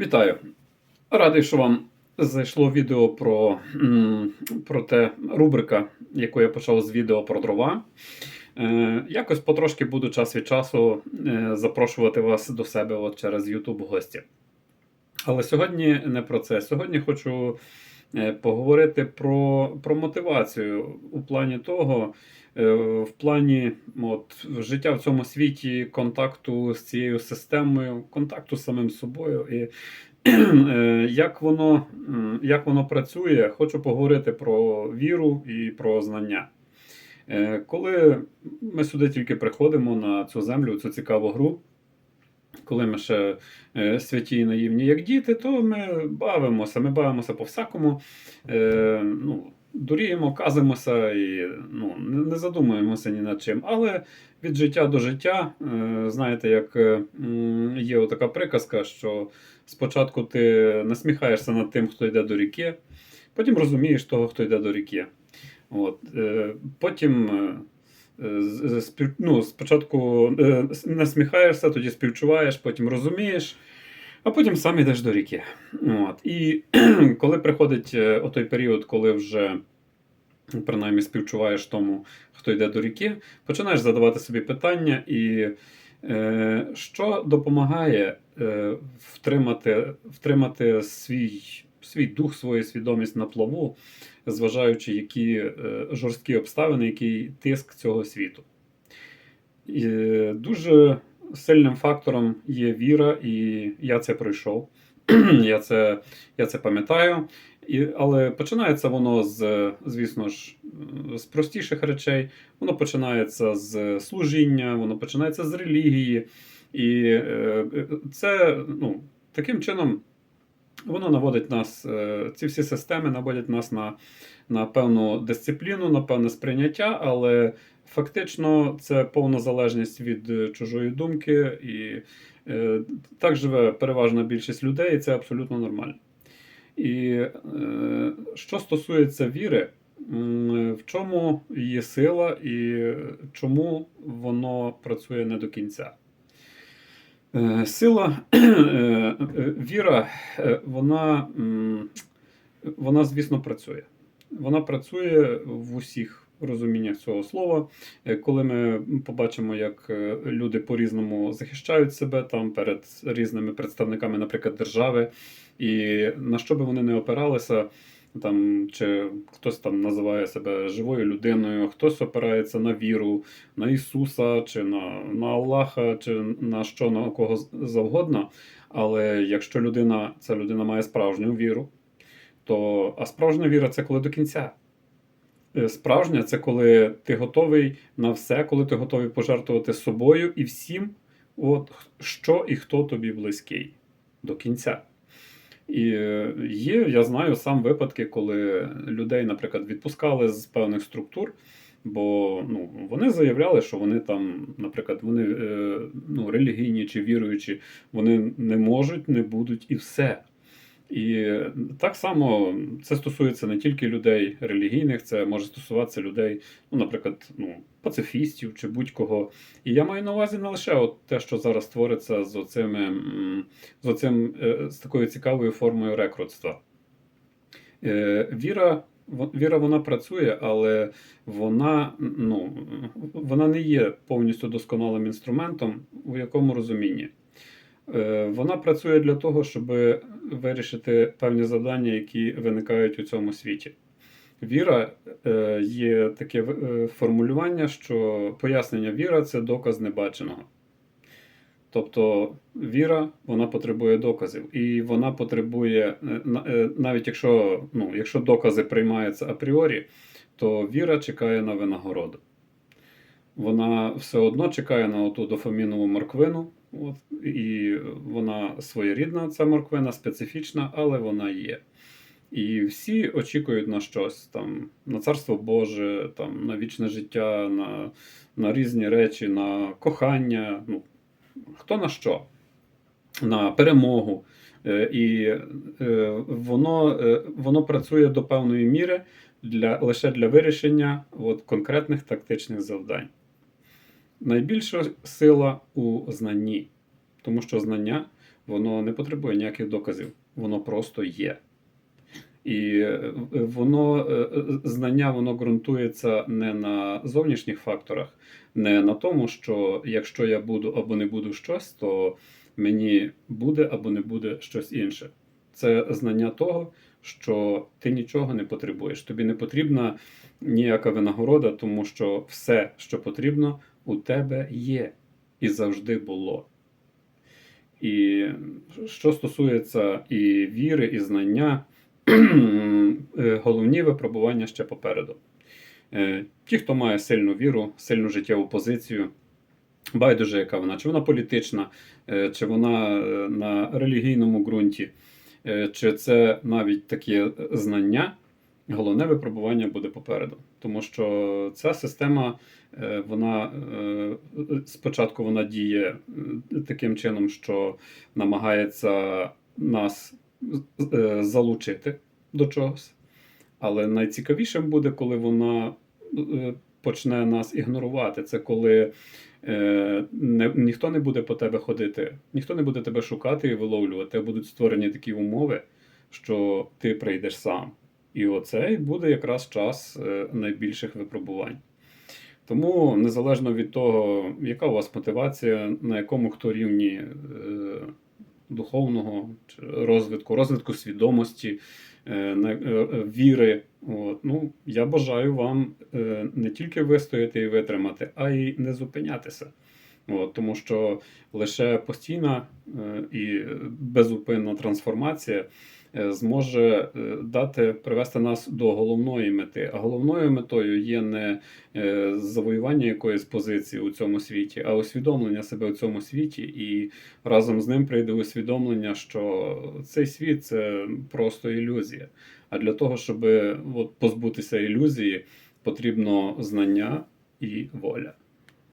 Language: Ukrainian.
Вітаю! Радий, що вам зайшло відео про, про те рубрика, яку я почав з відео про дрова. Е, якось потрошки буду час від часу е, запрошувати вас до себе от через YouTube гості. Але сьогодні не про це. Сьогодні хочу поговорити про, про мотивацію у плані того, е, в плані от, життя в цьому світі, контакту з цією системою, контакту з самим собою. І е, як воно, як воно працює, хочу поговорити про віру і про знання. Е, Коли ми сюди тільки приходимо на цю землю, цю цікаву гру, коли ми ще е, святі і наївні, як діти, то ми бавимося, ми бавимося по-всякому, е, ну, дуріємо, казимося і ну, не задумуємося ні над чим. Але від життя до життя, е, знаєте, як є така приказка, що спочатку ти насміхаєшся над тим, хто йде до ріки, потім розумієш того, хто йде до ріки. От, потім ну, спочатку е, насміхаєшся, тоді співчуваєш, потім розумієш, а потім сам йдеш до ріки. От. І коли приходить е, отой період, коли вже принаймні співчуваєш тому, хто йде до ріки, починаєш задавати собі питання, і е, що допомагає е, втримати, втримати свій, свій дух, свою свідомість на плаву, зважаючи, які е, жорсткі обставини, який тиск цього світу. І е, дуже сильним фактором є віра, і я це пройшов. я це, я це пам'ятаю. І, але починається воно з, звісно ж, з простіших речей. Воно починається з служіння, воно починається з релігії. І е, це ну, таким чином воно наводить нас, е, ці всі системи наводять нас на, на певну дисципліну, на певне сприйняття, але фактично це повна залежність від е, чужої думки, і е, так живе переважна більшість людей, і це абсолютно нормально. І е, що стосується віри, м, в чому її сила і чому воно працює не до кінця? Е, Сила, е, е, віра, вона, вона, звісно, працює. Вона працює в усіх розуміннях цього слова. Коли ми побачимо, як люди по-різному захищають себе там перед різними представниками, наприклад, держави, і на що би вони не опиралися, там, чи хтось там називає себе живою людиною, хтось опирається на віру, на Ісуса, чи на, на Аллаха, чи на що на кого завгодно. Але якщо людина, ця людина має справжню віру, то а справжня віра це коли до кінця. Е, Справжня це коли ти готовий на все, коли ти готовий пожертвувати собою і всім, от, що і хто тобі близький до кінця. І е, є, я знаю сам випадки, коли людей, наприклад, відпускали з певних структур, бо ну, вони заявляли, що вони там, наприклад, вони е, ну, релігійні чи віруючі, вони не можуть, не будуть і все. І так само це стосується не тільки людей релігійних, це може стосуватися людей, ну, наприклад, ну, пацифістів чи будь-кого. І я маю на увазі не лише от те, що зараз твориться з оцими, з, оцим, е, з такою цікавою формою рекрутства. Е, Віра, віра вона працює, але вона, ну, вона не є повністю досконалим інструментом, у якому розумінні. Е, Вона працює для того, щоб вирішити певні завдання, які виникають у цьому світі. Віра е, є таке е, формулювання, що пояснення віра це доказ небаченого. Тобто віра вона потребує доказів, і вона потребує, на- навіть якщо, ну, якщо докази приймаються апріорі, то віра чекає на винагороду. Вона все одно чекає на оту дофамінову морквину, от, і вона своєрідна, ця морквина, специфічна, але вона є. І всі очікують на щось там, на царство Боже, там, на вічне життя, на, на різні речі, на кохання. Ну, хто на що? На перемогу. Е, І е, воно, е, воно працює до певної міри для, лише для вирішення от, конкретних тактичних завдань. Найбільша сила у знанні, тому що знання воно не потребує ніяких доказів, воно просто є. І е, воно е, е, знання воно ґрунтується не на зовнішніх факторах, не на тому, що якщо я буду або не буду щось, то мені буде або не буде щось інше. Це знання того, що ти нічого не потребуєш. Тобі не потрібна ніяка винагорода, тому що все, що потрібно, у тебе є і завжди було. І що стосується і віри, і знання, е, головні випробування ще попереду. Е, Ті, хто має сильну віру, сильну життєву позицію, байдуже, яка вона, чи вона політична, е, чи вона на релігійному ґрунті, чи це навіть такі знання, головне випробування буде попереду. Тому що ця система, е, вона е, спочатку вона діє е, таким чином, що намагається нас залучити до чогось. Але найцікавішим буде, коли вона почне нас ігнорувати. Це коли не, ніхто не буде по тебе ходити, ніхто не буде тебе шукати і виловлювати, будуть створені такі умови, що ти прийдеш сам. І оцей буде якраз час е, найбільших випробувань. Тому незалежно від того, яка у вас мотивація, на якому хто рівні е, духовного розвитку, розвитку свідомості, е, віри. От, ну, я бажаю вам не тільки вистояти і витримати, а й не зупинятися. От, тому що лише постійна е, і безупинна трансформація е, зможе е, дати привести нас до головної мети. А головною метою є не завоювання якоїсь позиції у цьому світі, а усвідомлення себе у цьому світі, і разом з ним прийде усвідомлення, що цей світ це просто ілюзія. А для того, щоб от, позбутися ілюзії, потрібно знання і воля.